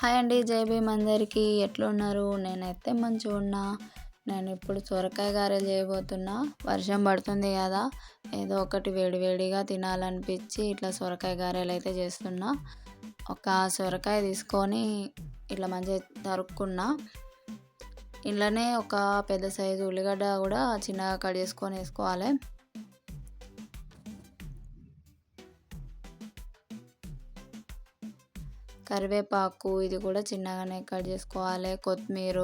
Hi అండి జై భీమ్ అందరికీ. ఎట్లున్నారు? నేనైతే మంచిగా ఉన్నా. నేను ఇప్పుడు సొరకాయ గారెలు చేయబోతున్నా. వర్షం పడుతుంది కదా. ఏదో ఒకటి వేడివేడిగా తినాలనిపించి ఇట్లా సొరకాయ గారెలు అయితే చేస్తున్నా. ఒక సొరకాయ తీసుకొని ఇట్లా మంచిగా తరుక్కున్నా. ఇంట్లోనే ఒక పెద్ద సైజు ఉల్లిగడ్డ కూడా చిన్నగా కట్ చేసుకొని వేసుకోవాలి. కరివేపాకు ఇది కూడా చిన్నగానే కట్ చేసుకోవాలి కొత్తిమీర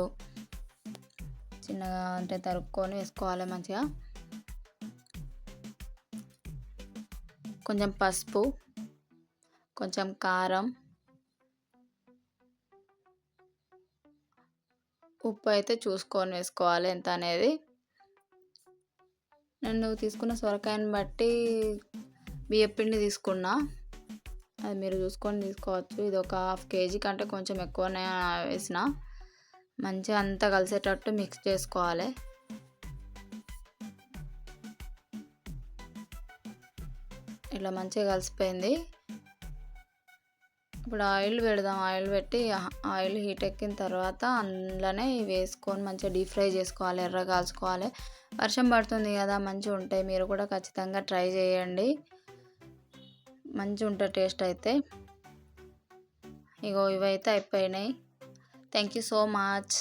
చిన్నగా అంటే తరుక్కొని వేసుకోవాలి మంచిగా. కొంచెం పసుపు కొంచెం కారం ఉప్పు అయితే చూసుకొని వేసుకోవాలి ఎంత అనేది. నేను తీసుకున్న సొరకాయని బట్టి బియ్యపిండి తీసుకున్నా. అది మీరు చూసుకొని తీసుకోవచ్చు. ఇది ఒక హాఫ్ కేజీ కంటే కొంచెం ఎక్కువనే వేసిన మంచిగా అంతా కలిసేటట్టు మిక్స్ చేసుకోవాలి. ఇలా మంచిగా కలిసిపోయింది. ఇప్పుడు ఆయిల్ పెడదాం. ఆయిల్ పెట్టి ఆయిల్ హీట్ ఎక్కిన తర్వాత అందులోనే వేసుకొని మంచిగా డీప్ ఫ్రై చేసుకోవాలి. ఎర్ర కాల్చుకోవాలి. వర్షం పడుతుంది కదా మంచిగా ఉంటాయి. మీరు కూడా ఖచ్చితంగా ట్రై చేయండి. మంచిగా ఉంటుంది టేస్ట్ అయితే. ఇగో ఇవైతే అయిపోయినాయి. Thank you so much